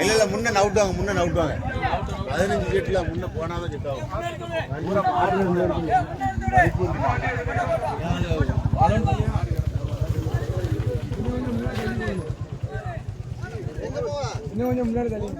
இல்ல இல்ல முன்ன நவுட்டுவாங்க முன்ன நவுட்டுவாங்க. பதினஞ்சு செட்ல முன்ன போனாதான் செட் ஆகும். இன்னும் கொஞ்சம் முன்னாடி தள்ளி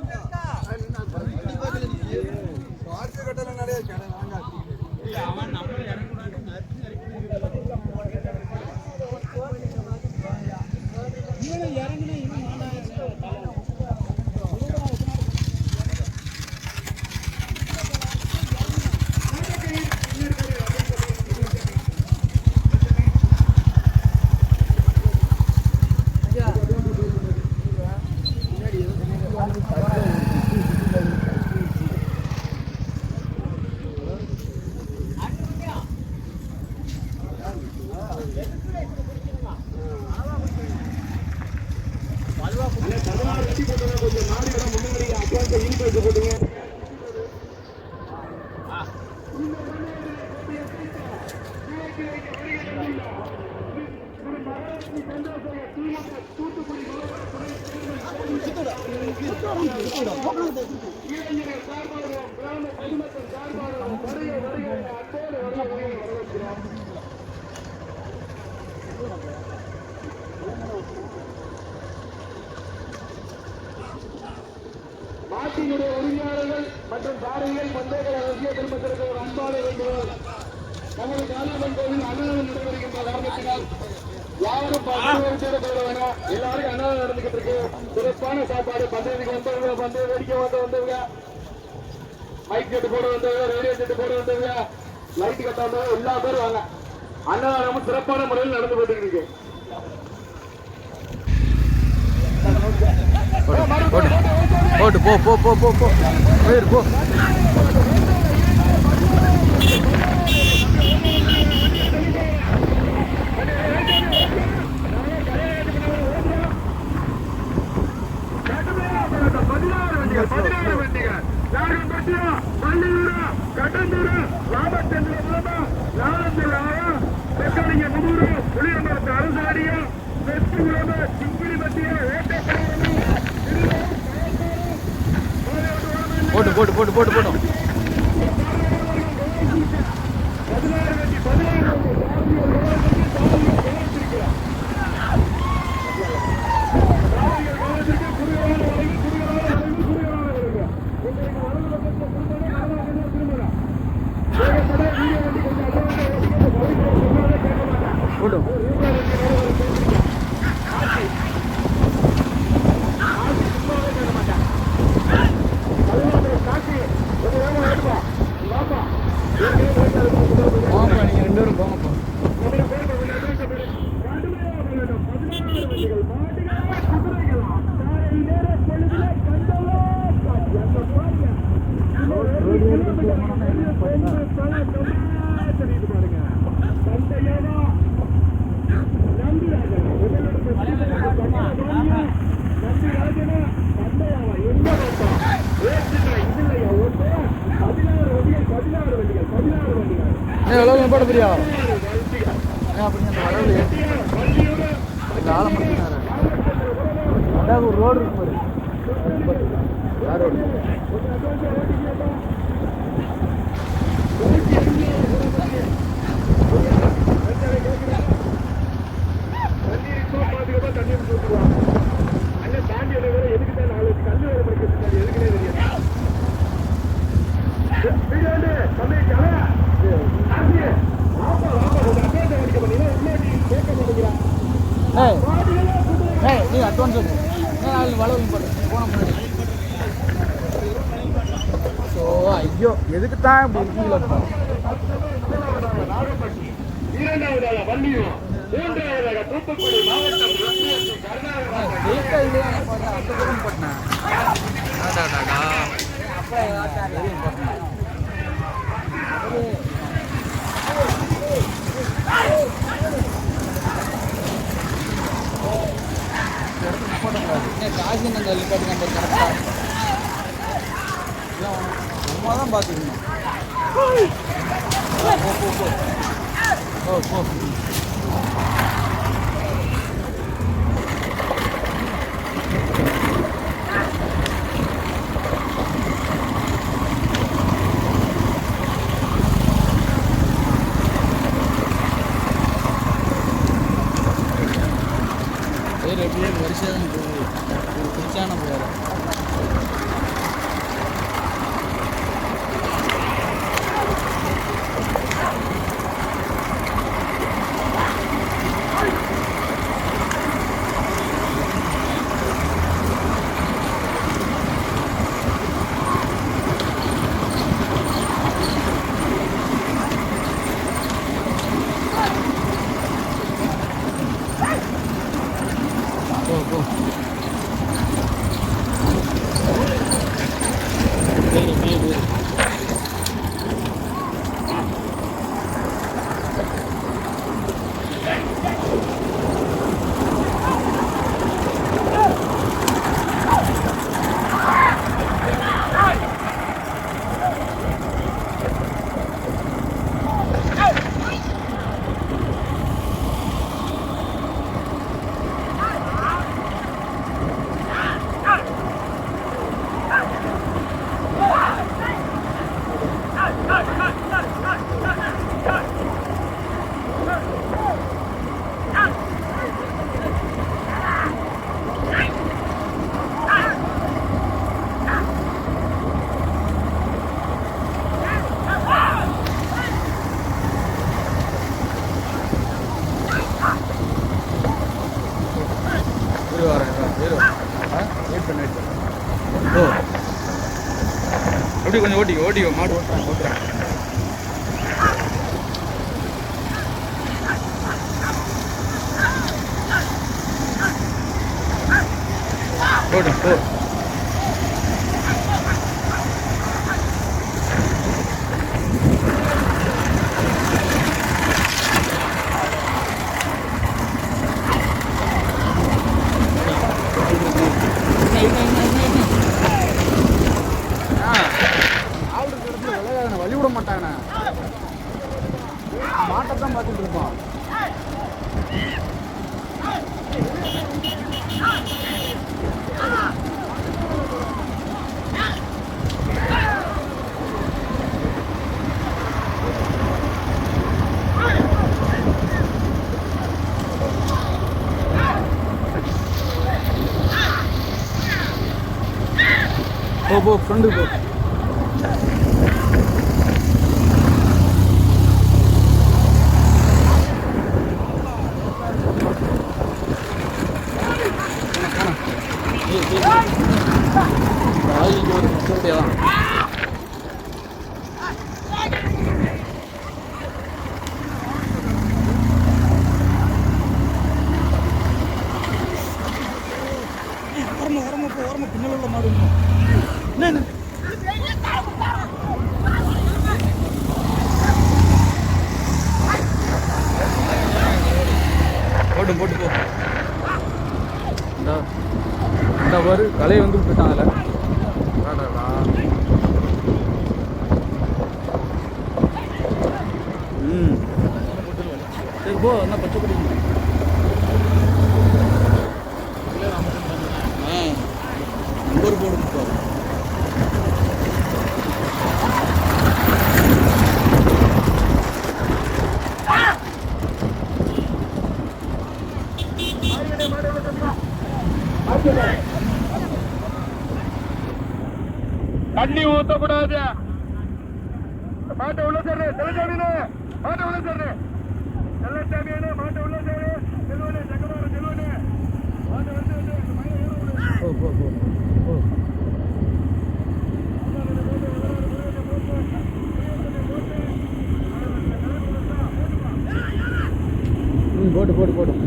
நாட்டினுடைய உரிமையாளர்கள் மற்றும் பாரதியல் பந்தயங்கள் அரசிய குடும்பத்திற்கு ஒரு அன்பான நமது காலாமன் கோவில் அன்னதானம் நடைபெறுகின்ற காரணத்தினால் யாரும் பந்தயம் போட வேணாம் எல்லாரும் அன்னதானம் நடந்துகிட்டு இருக்கு சிறப்பான சாப்பாடு பந்தயத்துக்கு வந்தவங்க பந்தய வேடிக்கை வந்து வந்தவங்க மைக் செட்டு போட வந்தவங்க ரேடியோ செட்டு போட வந்தவங்க லைட் கட்ட வந்தவங்க எல்லா பேரும் வாங்க. அன்னதானமும் சிறப்பான முறையில் நடந்து போட்டு இருக்கு போட்டு போ போ போ போ போ. போயிரு போ. வண்டிகள் பதினாறு வண்டிகள் நாகப்பட்டினம் பள்ளியூரம் கட்டந்தூரம் ராமச்சந்திரபுரம் நாலந்தலாயம் தெற்கலிங்க முகூரு புளியமரத்து அரசாரியம் வெற்றிபுரம் சிங்கிரிபட்டிய வேட்டைப்படையம் போட்டு போட்டு போட்டு போட்டு. போட்டோம் போட பிரியா அப்படி அந்த வரவு இந்த அதாவது ஒரு ரோடு இருக்கு எதுக்கு தான் இப்படி இருக்கீங்களா இரண்டாவதாக வள்ளியூர் மூன்றாவதாக தூத்துக்குடி மாவட்டம் காசு வெளிப்பாட்டு நம்பர் கரெக்டாக நம்ம தான் பார்த்துக்கணும் போ போ போ ஓ போ அப்படியே அப்படி கொஞ்சம் ஓட்டிக்கோ போ போ ஃப்ரெண்டு போ தான் ஓரமா ஓரமா போ ஓரமா பின்னால் உள்ள மாடு இன்னும். என்ன என்ன போட்டு போட்டு போ இந்தா பாரு கலையை வந்து விட்டுட்டாங்கல்ல அடடா. ம். சரி போ என்ன பச்சை குடிங்க ஆ நம்பர் போடு போ தண்ணி ஊத்தக்கூடாது. மாட்டை உள்ள சேர்ரு செல்லச்சாமினு மாட்டை உள்ள சேர்ரு செல்லச்சாமியானு மாட்டை உள்ள சேர்ரு செல்வனே ஜெகமாறு செல்வனே. மாட்டை வந்து வந்து இந்த மயிலை ஏற போட்டு போட்டு போட்டு.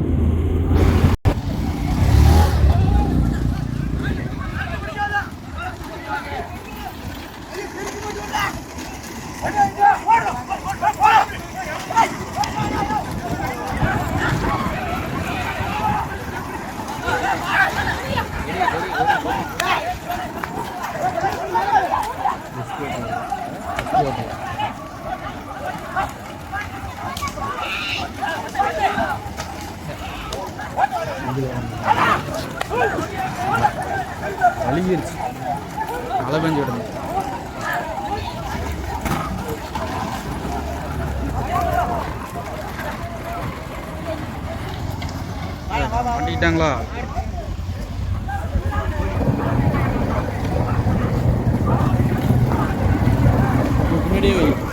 மாட்டிக்கிட்டாங்களா பின்னாடியே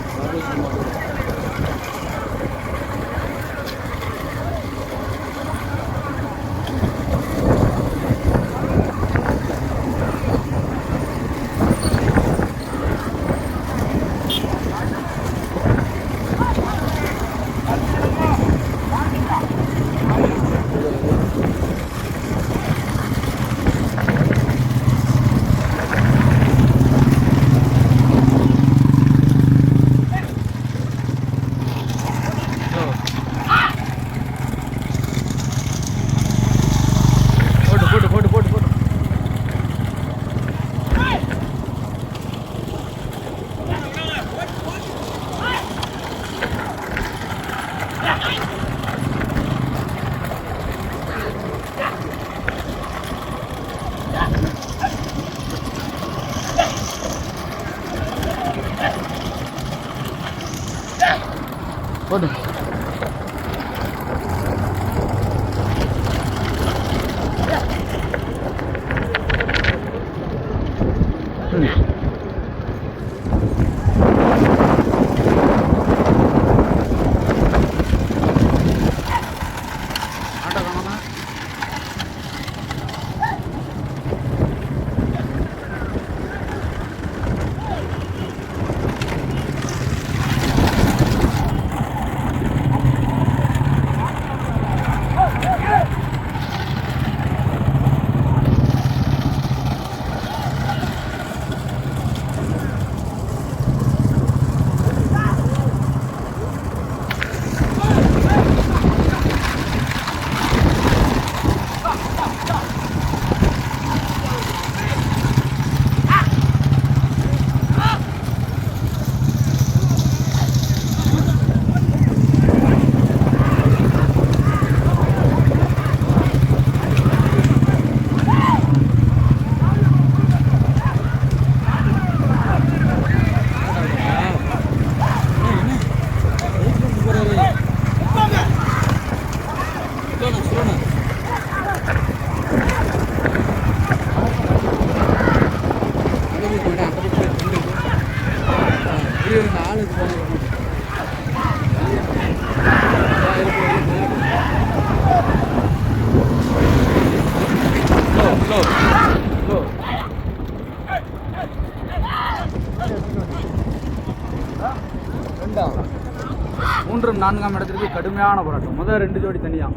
நான்காம் இடத்திற்கு கடுமையான போராட்டம். முதல் ரெண்டு ஜோடி தனியாக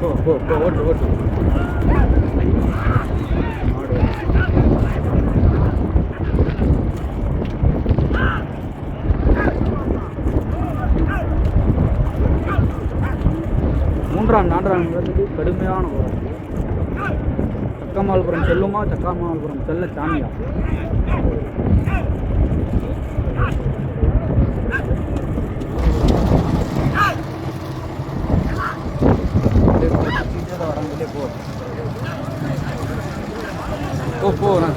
போ போ போ ஓட்டு ஓட்டு ஆடு. மூன்றாம் நான்காம் கடுமையான போராட்டம் சக்கமால்புரம் செல்லுமா? சக்கமால்புரம் செல்ல சாமியா? போ. போ நான்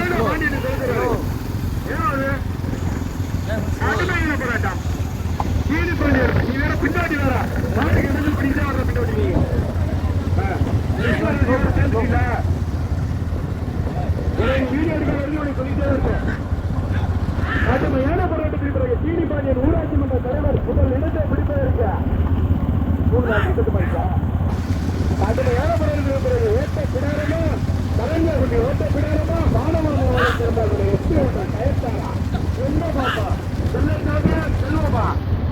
கடுமையான போராட்டத்திற்கு பிறகு சீனிபாண்டியன் ஊராட்சி மன்ற தலைவர் முதல் இடத்தை பிடிப்பதற்கு கடுமையான போராட்டத்திற்கு பிறகு ஓட்ட பிடாரமா கலைஞர் குட்டி ஓட்ட பிடாரமா மாணவ திரும்பார்கள் எட்டு ஓட்ட கயத்தாரா என்ன பாப்பா? செல்லத்தாங்க செல்வமா?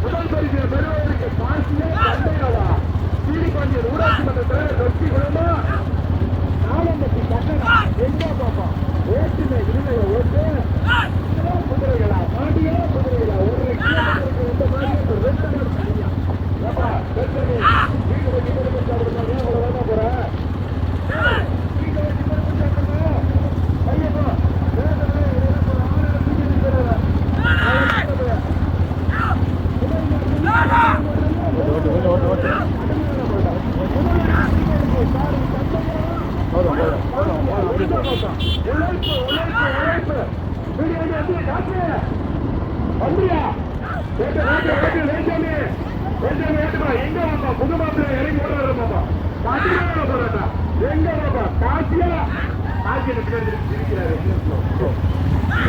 முதல் பரிசு பெறுவதற்கு காசியே தந்தையாவா? சீனிபாண்டியன் ஊராட்சி மன்ற தலைவர் வெற்றி குளமா நாலம்பட்டி கட்டணா எங்க பாப்பா? ஓட்டுமை இருமைய ஓட்டு. Ah!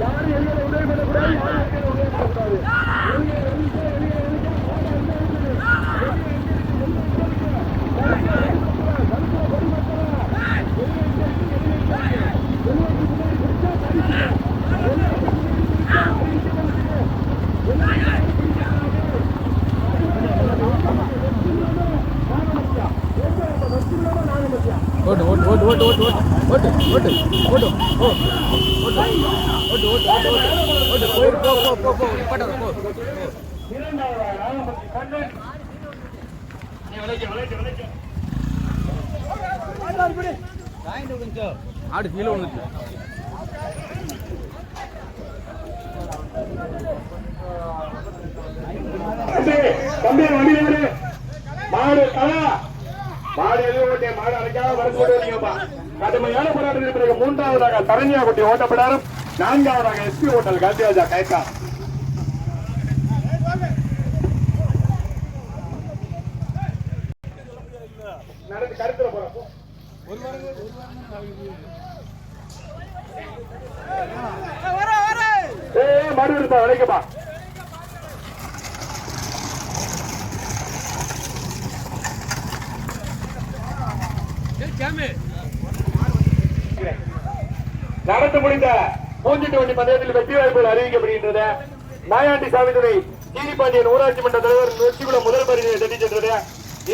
யாரும் உதவி பண்ணக்கூடாது யாரும் உதவி பண்ணக்கூடாது ஓட்டு ஓட்டு ஓட்டு ஓட்டு ஓட்டு ஓட்டு ஓட்டு ஓட்டு ஓட்டு ஓ ஆடு கீழே வந்துச்சு கடுமையான போராட்டத்திற்கு பிறகு மூன்றாவதாக தரணியா குட்டி ஓட்டப்படாரும். நான்காவதாக எஸ்பி ஹோட்டல் காந்திராஜா கயக்கா நடந்து கருத்துல போறப்போ ஏய் மாடு இருப்பா விளைக்கப்பா நடந்து முடிந்த மூஞ்சிட்டு வண்டி பந்தயத்தில் வெற்றி வாய்ப்புகள் அறிவிக்கப்படுகின்றது. நாயாண்டி சாமித்துறை கீரிப்பாண்டியன் ஊராட்சி மன்ற தலைவர் வெற்றிக்குளம் முதல் பரிசினை தட்டி சென்றது.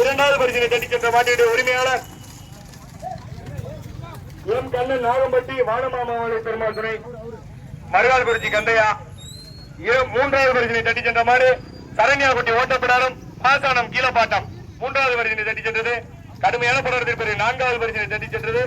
இரண்டாவது பரிசினை தட்டி சென்ற மாட்டியுடைய உரிமையாளர் எம் கண்ணன் நாகம்பட்டி வானமாமாவளை பெருமாள் துணை. மருகால்குறிச்சி கந்தையா? மூன்றாவது பரிசினை தட்டி சென்ற மாடு சரண்யாகுட்டி ஓட்டப்படாலும் பாசானம் கீழப்பாட்டம். மூன்றாவது பரிசினை தட்டி சென்றது. கடுமையான போராட்டத்திற்கு நான்காவது பரிசினை தட்டி சென்றது.